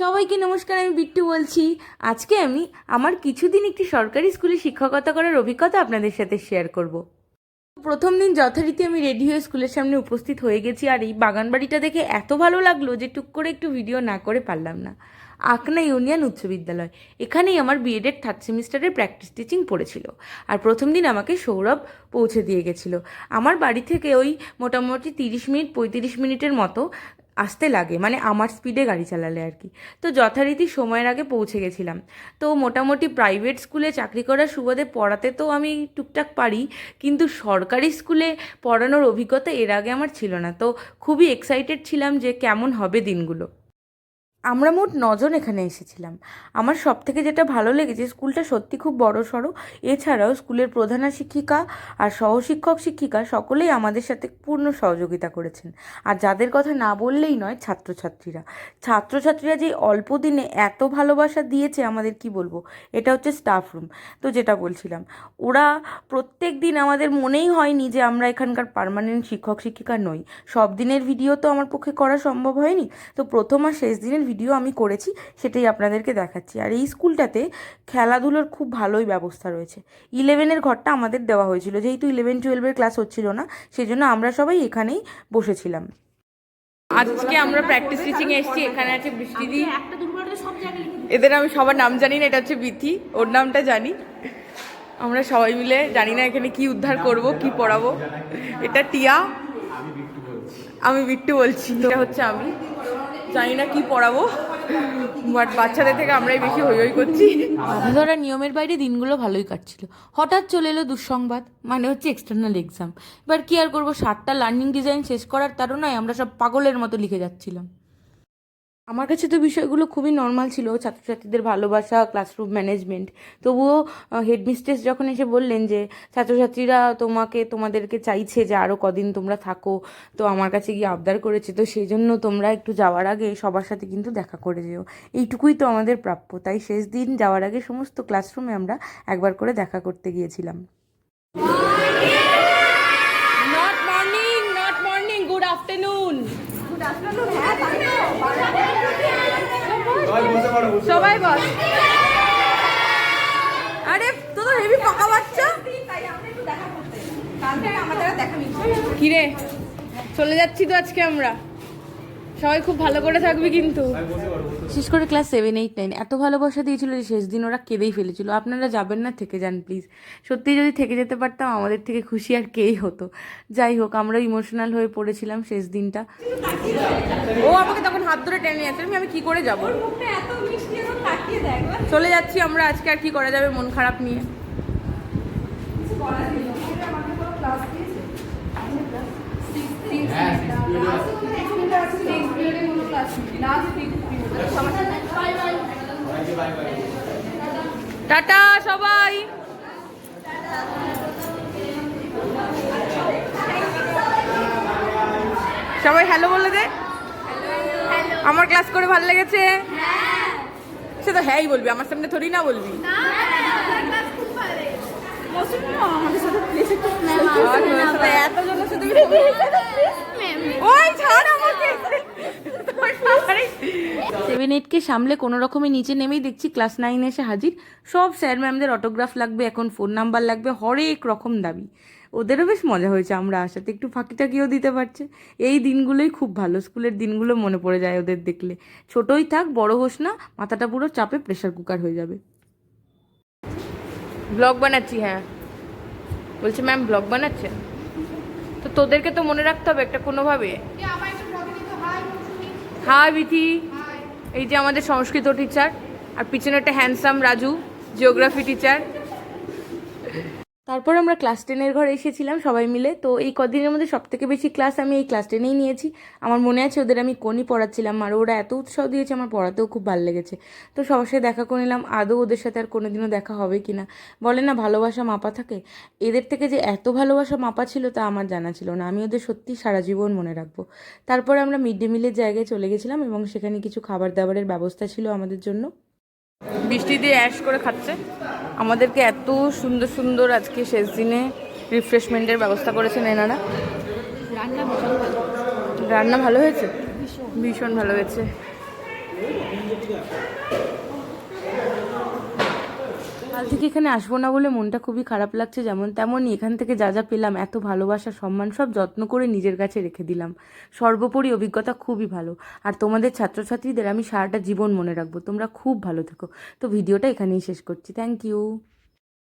সবাইকে নমস্কার, আমি বিট্টু বলছি। আজকে আমি আমার কিছুদিন একটি সরকারি স্কুলে শিক্ষকতা করার অভিজ্ঞতা আপনাদের সাথে শেয়ার করব। প্রথম দিন যথারীতি আমি রেডি হয়ে স্কুলের সামনে উপস্থিত হয়ে গেছি আর এই বাগান বাড়িটা দেখে এত ভালো লাগল যে টুক করে একটু ভিডিও না করে পারলাম না। আকনা ইউনিয়ন উচ্চ বিদ্যালয়, এখানেই আমার বিএডের থার্ড সেমিস্টারের প্র্যাকটিস টিচিং পড়েছিল আর প্রথম দিন আমাকে সৌরভ পৌঁছে দিয়ে গেছিল। আমার বাড়ি থেকে ওই মোটামুটি তিরিশ মিনিট, পঁয়ত্রিশ মিনিটের মতো আসতে লাগে মানে আমার স্পিডে গাড়ি চালালে আর কি। তো যথারীতি সময়ের আগে পৌঁছে গেছিলাম। তো মোটামুটি প্রাইভেট স্কুলে চাকরি করার সুবাদে পড়াতে তো আমি টুকটাক পারি, কিন্তু সরকারি স্কুলে পড়ানোর অভিজ্ঞতা এর আগে আমার ছিল না। তো খুবই এক্সাইটেড ছিলাম যে কেমন হবে দিনগুলো। আমরা মোট নজন এখানে এসেছিলাম। আমার সব থেকে যেটা ভালো লেগেছে, স্কুলটা সত্যি খুব বড় সড়ো। এছাড়াও স্কুলের প্রধানা শিক্ষিকা আর সহশিক্ষক শিক্ষিকা সকলেই আমাদের সাথে পূর্ণ সহযোগিতা করেছেন। আর যাদের কথা না বললেই নয়, ছাত্রছাত্রীরা। ছাত্রছাত্রীরা যে অল্প দিনে এত ভালোবাসা দিয়েছে আমাদের, কি বলব? এটা হচ্ছে স্টাফ রুম তো যেটা বলছিলাম, ওরা প্রত্যেক দিন আমাদের মনেই হয়নি যে আমরা এখানকার পার্মানেন্ট শিক্ষক, শিক্ষিকা নই। সব দিনের ভিডিও তো আমার পক্ষে করা সম্ভব হয়নি। তো প্রথম আর শেষ দিনের ভিডিও আমি করেছি, সেটাই আপনাদেরকে দেখাচ্ছি। আর এই স্কুলটাতে খেলাধুলোর খুব ভালোই ব্যবস্থা রয়েছে। ইলেভেনের ঘরটা আমাদের দেওয়া হয়েছিল, যেহেতু ইলেভেন টুয়েলভের ক্লাস হচ্ছিল না সেই জন্য আমরা সবাই এখানেই বসেছিলাম। আজকে আমরা প্র্যাকটিস টিচিং এসেছি, এখানে আছে বৃষ্টিদি এদের আমি সবার নাম জানি না, এটা হচ্ছে বিথি, ওর নামটা জানি। আমরা সবাই মিলে জানি না এখানে কি উদ্ধার করব, কি পড়াবো। এটা টিয়া আমি বিট্টু বলছি। এটা হচ্ছে আমি। জানি না কি পড়াবো বাট বাচ্চাদের থেকে আমরাই বেশি হই হই করছি। ধরা নিয়মের বাইরে দিনগুলো ভালোই কাটছিল। হঠাৎ চলে এলো দুঃসংবাদ মানে হচ্ছে এক্সটার্নাল এক্সাম এবার কি আর করব, সাতটা লার্নিং ডিজাইন শেষ করার তারও আমরা সব পাগলের মতো লিখে যাচ্ছিলাম। আমার কাছে তো বিষয়গুলো খুবই নর্মাল ছিল, ছাত্রছাত্রীদের ভালোবাসা ক্লাসরুম ম্যানেজমেন্ট তবুও হেডমিস্ট্রেস যখন এসে বললেন যে, ছাত্রছাত্রীরা তোমাকে, তোমাদেরকে চাইছে যে আরও কদিন তোমরা থাকো, তো আমার কাছে গিয়ে আবদার করেছে, তো সেই জন্য তোমরা একটু যাওয়ার আগে সবার সাথে কিন্তু দেখা করে যেও। এইটুকুই তো আমাদের প্রাপ্য। তাই শেষ দিন যাওয়ার আগে সমস্ত ক্লাসরুমে আমরা একবার করে দেখা করতে গিয়েছিলাম। সবাই বস আরে তো তো হেভি পাকা বাচ্চা। কিরে চলে যাচ্ছি তো আজকে আমরা। সবাই খুব ভালো করে থাকবি কিন্তু। বিশেষ করে ক্লাস সেভেন এইট নাইন এত ভালোবাসা দিয়েছিল যে শেষ দিন ওরা কেঁদেই ফেলেছিল। আপনারা যাবেন না থেকে যান প্লিজ সত্যি যদি থেকে যেতে পারতাম আমাদের থেকে খুশি আর কেই হতো। যাই হোক আমরা ইমোশনাল হয়ে পড়েছিলাম শেষ দিনটা। ও আমাকে তখন হাত ধরে টেনে নিয়ে আমি আমি কি করে যাব? এত মিষ্টি এখন তাকিয়ে দেখ। চলে যাচ্ছি আমরা আজকে আর কি করা যাবে মন খারাপ নিয়ে। টাটা সবাই। সবাই হ্যালো বলে দে। আমার ক্লাস করে ভালো লেগেছে। সে তো হ্যাঁই বলবি আমার সামনে থরি না বলবি। সাথে ওই ছাড় আমাকে সেভেন এইটকে সামলে কোনো রকমে নিচে নেমেই দেখছি ক্লাস নাইনে এসে হাজির। সব স্যার ম্যামদের অটোগ্রাফ লাগবে এখন ফোন নাম্বার লাগবে হরেক রকম দাবি। ওদেরও বেশ মজা হয়েছে আমরা আসাতে একটু ফাঁকি টাকিও দিতে পারছে। এই দিনগুলোই খুব ভালো স্কুলের দিনগুলো মনে পড়ে যায় ওদের দেখলে। ছোটই থাক বড় হোস না মাথাটা পুরো চাপে প্রেশার কুকার হয়ে যাবে। ব্লগ বানাচ্ছি হ্যাঁ। বলছে ম্যাম ব্লগ বানাচ্ছে তো তোদেরকে তো মনে রাখতে হবে একটা কোনোভাবে। হাই বিথি। এই যে আমাদের সংস্কৃত টিচার আর পিছনে একটা হ্যান্ডসাম রাজু জিওগ্রাফি টিচার তারপর আমরা ক্লাস টেনের ঘরে এসেছিলাম সবাই মিলে। তো এই কদিনের মধ্যে সব থেকে বেশি ক্লাস আমি এই ক্লাস টেনেই নিয়েছি। আমার মনে আছে ওদের আমি কোনই পড়াচ্ছিলাম, আর ওরা এত উৎসাহ দিয়েছে, আমার পড়াতেও খুব ভালো লেগেছে। তো সবার সাথে দেখা করে নিলাম, আদৌ ওদের সাথে আর কোনোদিনও দেখা হবে কি না বলে না, ভালোবাসা মাপা থাকে। এদের থেকে যে এত ভালোবাসা মাপা ছিল তা আমার জানা ছিল না। আমি ওদের সত্যি সারা জীবন মনে রাখব। তারপরে আমরা মিড ডে মিলের জায়গায় চলে গেছিলাম এবং সেখানে কিছু খাবার দাবারের ব্যবস্থা ছিল আমাদের জন্য। বৃষ্টি দিয়ে অ্যাশ করে খাচ্ছে। আমাদেরকে এত সুন্দর সুন্দর আজকে শেষ দিনে রিফ্রেশমেন্টের ব্যবস্থা করেছেন এনারা। রান্না রান্না ভালো হয়েছে? ভীষণ ভালো হয়েছে। কাল থেকে এখানে আসব না বলে মনটা খুবই খারাপ লাগছে যেমন তেমনই এখান থেকে যা যা পেলাম, এত ভালোবাসা, সম্মান, সব যত্ন করে নিজের কাছে রেখে দিলাম। সর্বোপরি অভিজ্ঞতা খুবই ভালো। আর তোমাদের ছাত্রছাত্রীদের আমি সারাটা জীবন মনে রাখব। তোমরা খুব ভালো থেকো। তো ভিডিওটা এখানেই শেষ করছি। Thank you